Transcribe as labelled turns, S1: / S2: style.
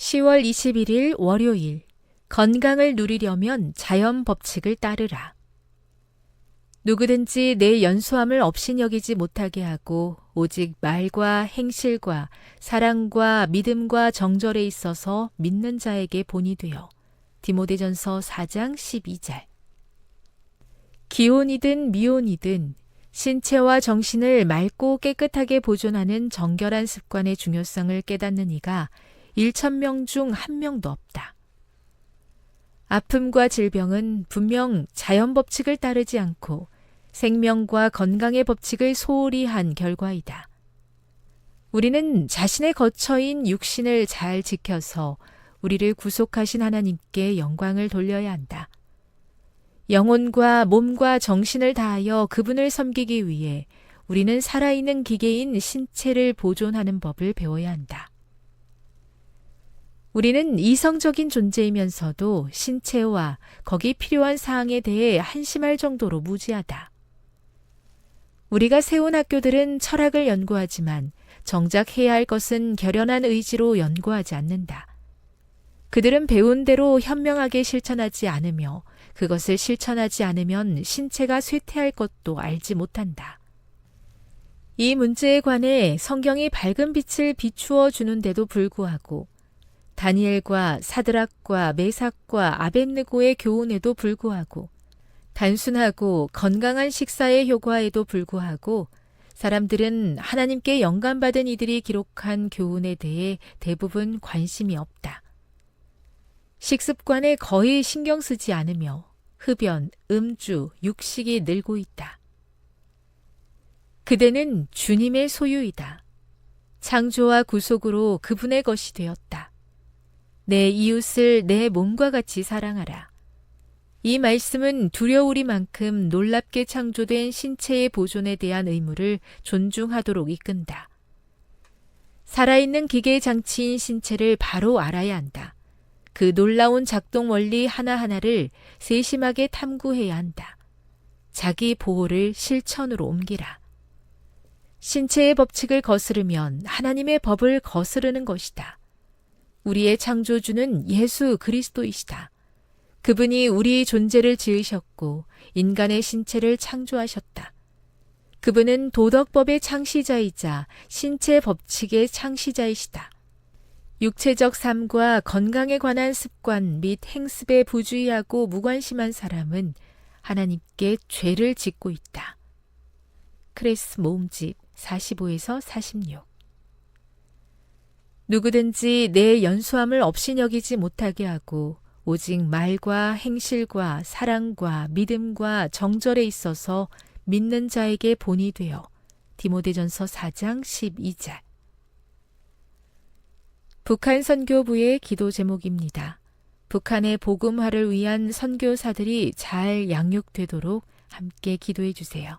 S1: 10월 21일 월요일 건강을 누리려면 자연 법칙을 따르라. 누구든지 내 연소함을 업신여기지 못하게 하고 오직 말과 행실과 사랑과 믿음과 정절에 있어서 믿는 자에게 본이 되어 디모데전서 4장 12절 기온이든 미온이든 신체와 정신을 맑고 깨끗하게 보존하는 정결한 습관의 중요성을 깨닫는 이가 1천명 중 한 명도 없다. 아픔과 질병은 분명 자연 법칙을 따르지 않고 생명과 건강의 법칙을 소홀히 한 결과이다. 우리는 자신의 거처인 육신을 잘 지켜서 우리를 구속하신 하나님께 영광을 돌려야 한다. 영혼과 몸과 정신을 다하여 그분을 섬기기 위해 우리는 살아있는 기계인 신체를 보존하는 법을 배워야 한다. 우리는 이성적인 존재이면서도 신체와 거기 필요한 사항에 대해 한심할 정도로 무지하다. 우리가 세운 학교들은 철학을 연구하지만 정작 해야 할 것은 결연한 의지로 연구하지 않는다. 그들은 배운 대로 현명하게 실천하지 않으며 그것을 실천하지 않으면 신체가 쇠퇴할 것도 알지 못한다. 이 문제에 관해 성경이 밝은 빛을 비추어 주는데도 불구하고 다니엘과 사드락과 메삭과 아벤느고의 교훈에도 불구하고 단순하고 건강한 식사의 효과에도 불구하고 사람들은 하나님께 영감받은 이들이 기록한 교훈에 대해 대부분 관심이 없다. 식습관에 거의 신경 쓰지 않으며 흡연, 음주, 육식이 늘고 있다. 그대는 주님의 소유이다. 창조와 구속으로 그분의 것이 되었다. 내 이웃을 내 몸과 같이 사랑하라. 이 말씀은 두려우리만큼 놀랍게 창조된 신체의 보존에 대한 의무를 존중하도록 이끈다. 살아있는 기계 장치인 신체를 바로 알아야 한다. 그 놀라운 작동 원리 하나하나를 세심하게 탐구해야 한다. 자기 보호를 실천으로 옮기라. 신체의 법칙을 거스르면 하나님의 법을 거스르는 것이다. 우리의 창조주는 예수 그리스도이시다. 그분이 우리 존재를 지으셨고 인간의 신체를 창조하셨다. 그분은 도덕법의 창시자이자 신체 법칙의 창시자이시다. 육체적 삶과 건강에 관한 습관 및 행습에 부주의하고 무관심한 사람은 하나님께 죄를 짓고 있다. 크레스 모음집 45에서 46 누구든지 내 연소함을 업신여기지 못하게 하고 오직 말과 행실과 사랑과 믿음과 정절에 있어서 믿는 자에게 본이 되어 디모데전서 4장 12절 북한 선교부의 기도 제목입니다. 북한의 복음화를 위한 선교사들이 잘 양육되도록 함께 기도해 주세요.